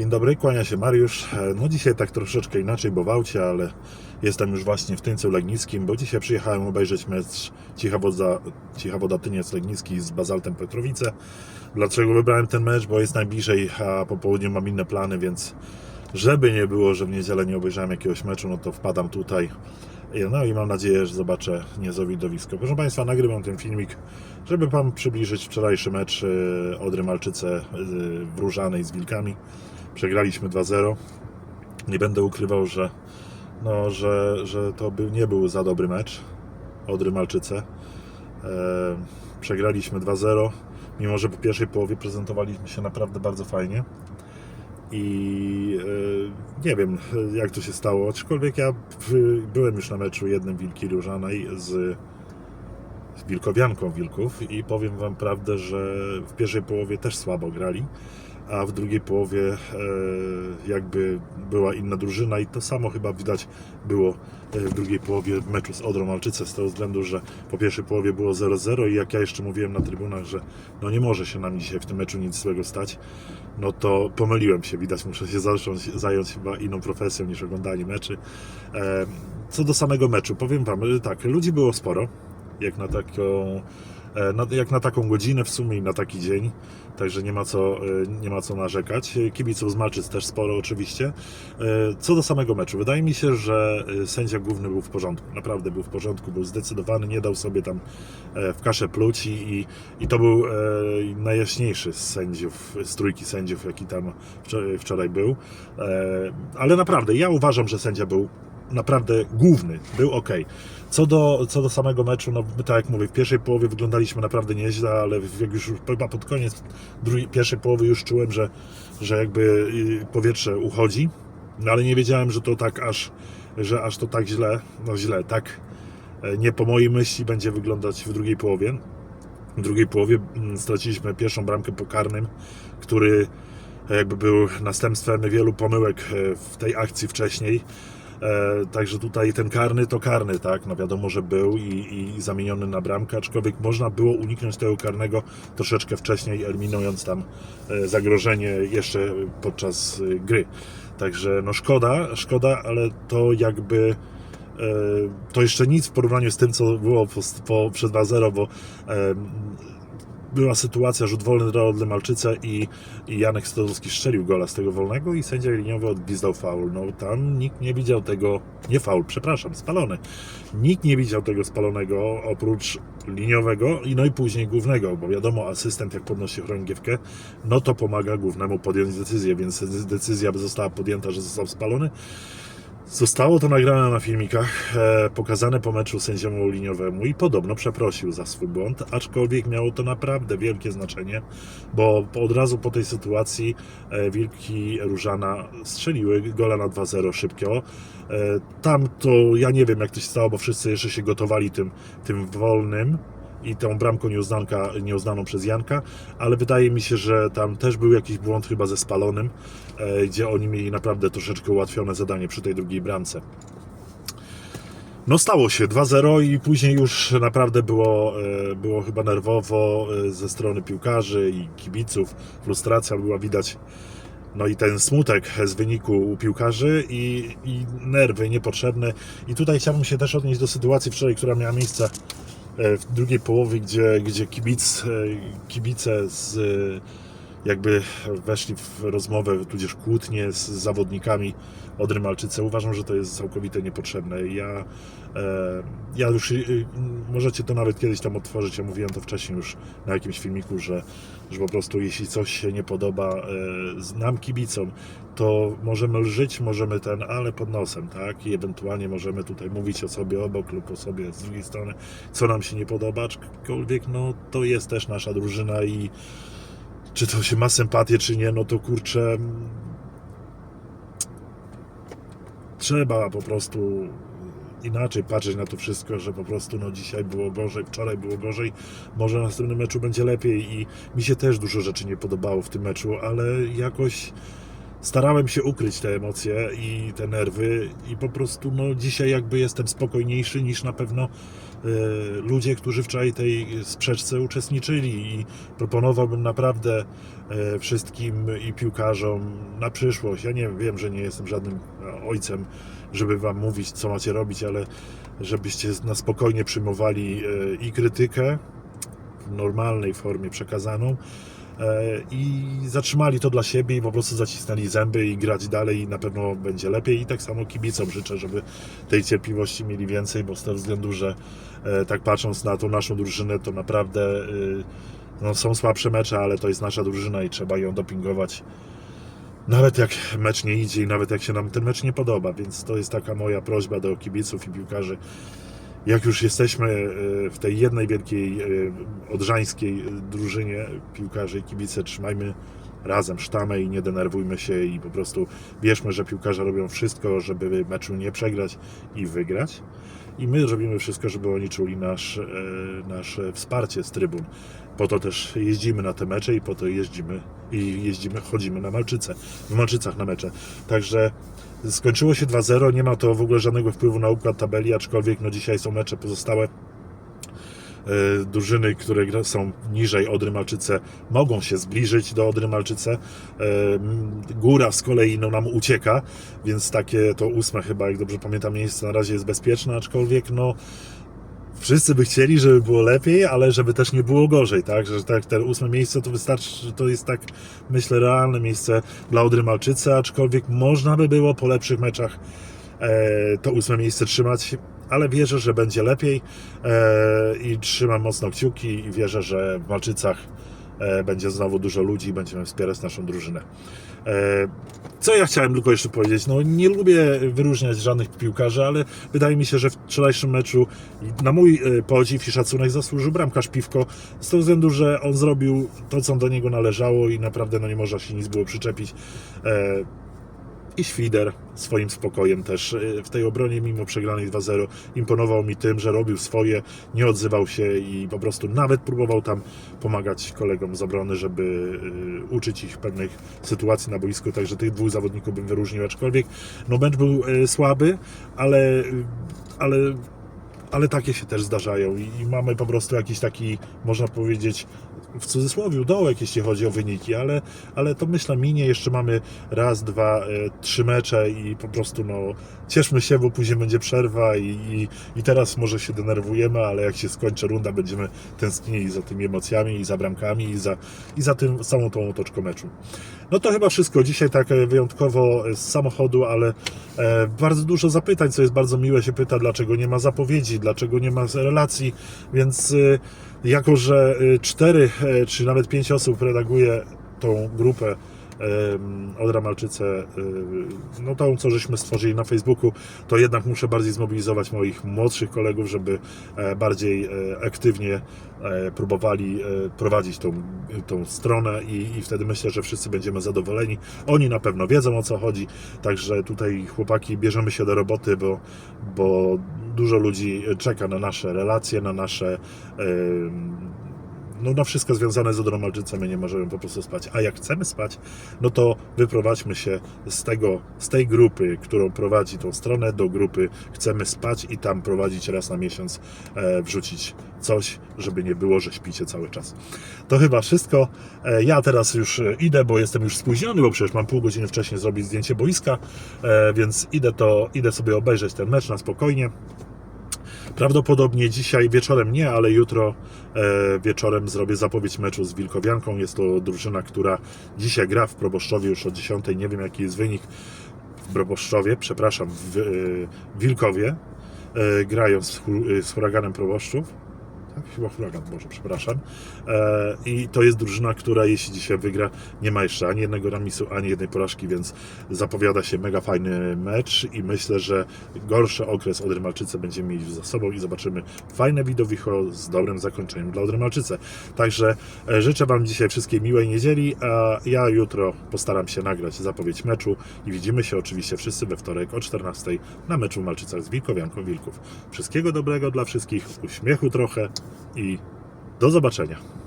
Dzień dobry, kłania się Mariusz. E, No dzisiaj tak troszeczkę inaczej, bo w aucie, ale jestem już właśnie w Tyńcu Legnickim, bo dzisiaj przyjechałem obejrzeć mecz Cicha Woda, Cicha Woda Tyniec Legnicki z Bazaltem Petrowice. Dlaczego wybrałem ten mecz? Bo jest najbliżej, a po południu mam inne plany, więc żeby nie było, że w niedzielę nie obejrzałem jakiegoś meczu, no to wpadam tutaj. No i mam nadzieję, że zobaczę niezłe widowisko. Proszę Państwa, nagrywam ten filmik, żeby Wam przybliżyć wczorajszy mecz e, Odry Malczyce e, w Różanej z Wilkami. Przegraliśmy 2-0. Nie będę ukrywał, że, no, że, że to był, nie był za dobry mecz Odry Malczyce. E, przegraliśmy 2-0, mimo że po pierwszej połowie prezentowaliśmy się naprawdę bardzo fajnie. I e, nie wiem, jak to się stało, aczkolwiek ja byłem już na meczu jednym Wilki Różanej z, z Wilkowianką Wilków i powiem Wam prawdę, że w pierwszej połowie też słabo grali, a w drugiej połowie e, jakby była inna drużyna i to samo chyba widać było e, w drugiej połowie meczu z Odrą Malczyce z tego względu, że po pierwszej połowie było 0-0 i jak ja jeszcze mówiłem na trybunach, że no nie może się nam dzisiaj w tym meczu nic złego stać, no to pomyliłem się, widać muszę się zacząć, zająć chyba inną profesją niż oglądanie meczy. E, Co do samego meczu, powiem Wam, tak, ludzi było sporo, jak na taką, jak na taką godzinę w sumie i na taki dzień, także nie ma co, e, nie ma co narzekać. E, Kibiców z Malczyc też sporo oczywiście. E, Co do samego meczu, wydaje mi się, że e, sędzia główny był w porządku, naprawdę był w porządku, był zdecydowany, nie dał sobie tam e, w kaszę pluć i, i, i to był e, najjaśniejszy z sędziów, z trójki sędziów, jaki tam wczoraj, był. E, ale naprawdę, ja uważam, że sędzia był naprawdę główny, był ok. Co do, co do samego meczu, no tak jak mówię, w pierwszej połowie wyglądaliśmy naprawdę nieźle, ale jak już chyba pod koniec drugiej, pierwszej połowy już czułem, że, że jakby y, powietrze uchodzi, no ale nie wiedziałem, że to tak aż, że aż to tak źle, no źle, tak e, nie po mojej myśli będzie wyglądać w drugiej połowie. W drugiej połowie mm, straciliśmy pierwszą bramkę po karnym, który e, jakby był następstwem wielu pomyłek e, w tej akcji wcześniej. E, Także tutaj ten karny to karny, tak? No wiadomo, że był i, i zamieniony na bramkę, aczkolwiek można było uniknąć tego karnego troszeczkę wcześniej, eliminując tam e, zagrożenie jeszcze podczas e, gry. Także no szkoda, szkoda, ale to jakby to jeszcze nic w porównaniu z tym, co było po, po, przed 2-0, bo była sytuacja, rzut wolny dla Odry Malczyce i, i Janek Stodowski strzelił gola z tego wolnego i sędzia liniowy odgwizdał faul. No tam nikt nie widział tego, nie faul, przepraszam, spalony. Nikt nie widział tego spalonego oprócz liniowego i no i później głównego, bo wiadomo, asystent jak podnosi chorągiewkę, no to pomaga głównemu podjąć decyzję, więc decyzja została podjęta, że został spalony. Zostało to nagrane na filmikach, e, pokazane po meczu sędziemu liniowemu i podobno przeprosił za swój błąd, aczkolwiek miało to naprawdę wielkie znaczenie, bo od razu po tej sytuacji e, Wilki Różana strzeliły gola na 2-0 szybko. E, tam to ja nie wiem jak to się stało, bo wszyscy jeszcze się gotowali tym, tym wolnym i tą bramką nieuznanka, nieuznaną przez Janka, ale wydaje mi się, że tam też był jakiś błąd chyba ze spalonym, e, gdzie oni mieli naprawdę troszeczkę ułatwione zadanie przy tej drugiej bramce. No stało się 2-0 i później już naprawdę było, e, było chyba nerwowo e, ze strony piłkarzy i kibiców. Frustracja była widać. No i ten smutek z wyniku u piłkarzy i, i nerwy niepotrzebne. I tutaj chciałbym się też odnieść do sytuacji wczoraj, która miała miejsce w drugiej połowie, gdzie, gdzie kibic, e, kibice z, jakby weszli w rozmowę, tudzież kłótnię z zawodnikami Odry Malczyce. Uważam, że to jest całkowicie niepotrzebne. Ja, e, ja już, e, możecie to nawet kiedyś tam otworzyć, ja mówiłem to wcześniej już na jakimś filmiku, że, że po prostu jeśli coś się nie podoba e, nam kibicom, to możemy lżyć, możemy ten, ale pod nosem, tak? I ewentualnie możemy tutaj mówić o sobie obok lub o sobie z drugiej strony, co nam się nie podoba, aczkolwiek no to jest też nasza drużyna i czy to się ma sympatię, czy nie, no to kurczę trzeba po prostu inaczej patrzeć na to wszystko, że po prostu no dzisiaj było gorzej, wczoraj było gorzej, może na następnym meczu będzie lepiej i mi się też dużo rzeczy nie podobało w tym meczu, ale jakoś starałem się ukryć te emocje i te nerwy i po prostu no, dzisiaj jakby jestem spokojniejszy niż na pewno e, ludzie, którzy wczoraj tej sprzeczce uczestniczyli i proponowałbym naprawdę e, wszystkim i piłkarzom na przyszłość. Ja nie wiem, że nie jestem żadnym ojcem, żeby wam mówić, co macie robić, ale żebyście na spokojnie przyjmowali e, i krytykę w normalnej formie przekazaną i zatrzymali to dla siebie i po prostu zacisnęli zęby i grać dalej i na pewno będzie lepiej i tak samo kibicom życzę, żeby tej cierpliwości mieli więcej, bo z tego względu, że e, tak patrząc na tą naszą drużynę, to naprawdę y, no, są słabsze mecze, ale to jest nasza drużyna i trzeba ją dopingować nawet jak mecz nie idzie i nawet jak się nam ten mecz nie podoba, więc to jest taka moja prośba do kibiców i piłkarzy. Jak już jesteśmy e, w tej jednej wielkiej e, odrzańskiej drużynie piłkarzy i kibice, trzymajmy razem sztamę i nie denerwujmy się i po prostu wierzmy, że piłkarze robią wszystko, żeby meczu nie przegrać i wygrać. I my robimy wszystko, żeby oni czuli nasz, e, nasze wsparcie z trybun. Po to też jeździmy na te mecze i po to jeździmy i jeździmy, chodzimy na Malczyce, w Malczycach na mecze. Także skończyło się 2-0, nie ma to w ogóle żadnego wpływu na układ tabeli, aczkolwiek no dzisiaj są mecze pozostałe e, drużyny, które są niżej Odry Malczyce, mogą się zbliżyć do Odry Malczyce. E, Góra z kolei no, nam ucieka, więc takie to ósme chyba, jak dobrze pamiętam, miejsce na razie jest bezpieczne, aczkolwiek no wszyscy by chcieli, żeby było lepiej, ale żeby też nie było gorzej, tak? Że tak, te ósme miejsce to wystarczy, to jest tak, myślę, realne miejsce dla Odry Malczyce, aczkolwiek można by było po lepszych meczach e, to ósme miejsce trzymać, ale wierzę, że będzie lepiej e, i trzymam mocno kciuki i wierzę, że w Malczycach e, będzie znowu dużo ludzi i będziemy wspierać naszą drużynę. E, co ja chciałem tylko jeszcze powiedzieć? No, nie lubię wyróżniać żadnych piłkarzy, ale wydaje mi się, że w wczorajszym meczu na mój e, podziw i szacunek zasłużył bramkarz Piwko z tego względu, że on zrobił to, co do niego należało i naprawdę no, nie można się nic było przyczepić. E, i Świder swoim spokojem też e, w tej obronie, mimo przegranej 2-0, imponował mi tym, że robił swoje, nie odzywał się i po prostu nawet próbował tam pomagać kolegom z obrony, żeby e, uczyć ich pewnych sytuacji na boisku. Także tych dwóch zawodników bym wyróżnił, aczkolwiek no, mecz był e, słaby, ale, ale, ale takie się też zdarzają i mamy po prostu jakiś taki, można powiedzieć, w cudzysłowie dołek, jeśli chodzi o wyniki, ale, ale to myślę minie. Jeszcze mamy raz, dwa, e, trzy mecze i po prostu no, cieszmy się, bo później będzie przerwa i, i, i teraz może się denerwujemy, ale jak się skończy runda, będziemy tęsknili za tymi emocjami i za bramkami i za, i za tym, całą tą otoczką meczu. No to chyba wszystko. Dzisiaj tak e, wyjątkowo z samochodu, ale e, bardzo dużo zapytań, co jest bardzo miłe, się pyta, dlaczego nie ma zapowiedzi, dlaczego nie ma relacji, więc e, jako, że e, cztery e, czy nawet pięć osób redaguje tą grupę em, Odra Malczyce, e, no tą, co żeśmy stworzyli na Facebooku, to jednak muszę bardziej zmobilizować moich młodszych kolegów, żeby e, bardziej e, aktywnie próbowali prowadzić tą, tą stronę i, i wtedy myślę, że wszyscy będziemy zadowoleni. Oni na pewno wiedzą o co chodzi, także tutaj chłopaki bierzemy się do roboty, bo, bo dużo ludzi czeka na nasze relacje, na nasze no na wszystko związane z Odrą Malczycą my nie możemy po prostu spać. A jak chcemy spać, no to wyprowadźmy się z tego, z tej grupy, którą prowadzi tą stronę, do grupy chcemy spać i tam prowadzić raz na miesiąc, e, wrzucić coś, żeby nie było, że śpicie cały czas. To chyba wszystko. E, ja teraz już e, idę, bo jestem już spóźniony, bo przecież mam pół godziny wcześniej zrobić zdjęcie boiska, e, więc idę to, idę sobie obejrzeć ten mecz na spokojnie. Prawdopodobnie dzisiaj wieczorem nie, ale jutro e, wieczorem zrobię zapowiedź meczu z Wilkowianką. Jest to drużyna, która dzisiaj gra w Proboszczowie już od 10. Nie wiem jaki jest wynik w Proboszczowie, przepraszam, w e, Wilkowie. E, grają z, z huraganem Proboszczów. Chyba huragan, Boże, przepraszam. E, I to jest drużyna, która jeśli dzisiaj wygra, nie ma jeszcze ani jednego remisu, ani jednej porażki, więc zapowiada się mega fajny mecz i myślę, że gorszy okres Odrymalczyce będziemy mieć za sobą i zobaczymy fajne widowisko z dobrym zakończeniem dla Odrymalczyce. Także e, życzę Wam dzisiaj wszystkiej miłej niedzieli, a ja jutro postaram się nagrać zapowiedź meczu i widzimy się oczywiście wszyscy we wtorek o 14 na meczu w Malczycach z Wilkowianką Wilków. Wszystkiego dobrego dla wszystkich, uśmiechu trochę i do zobaczenia.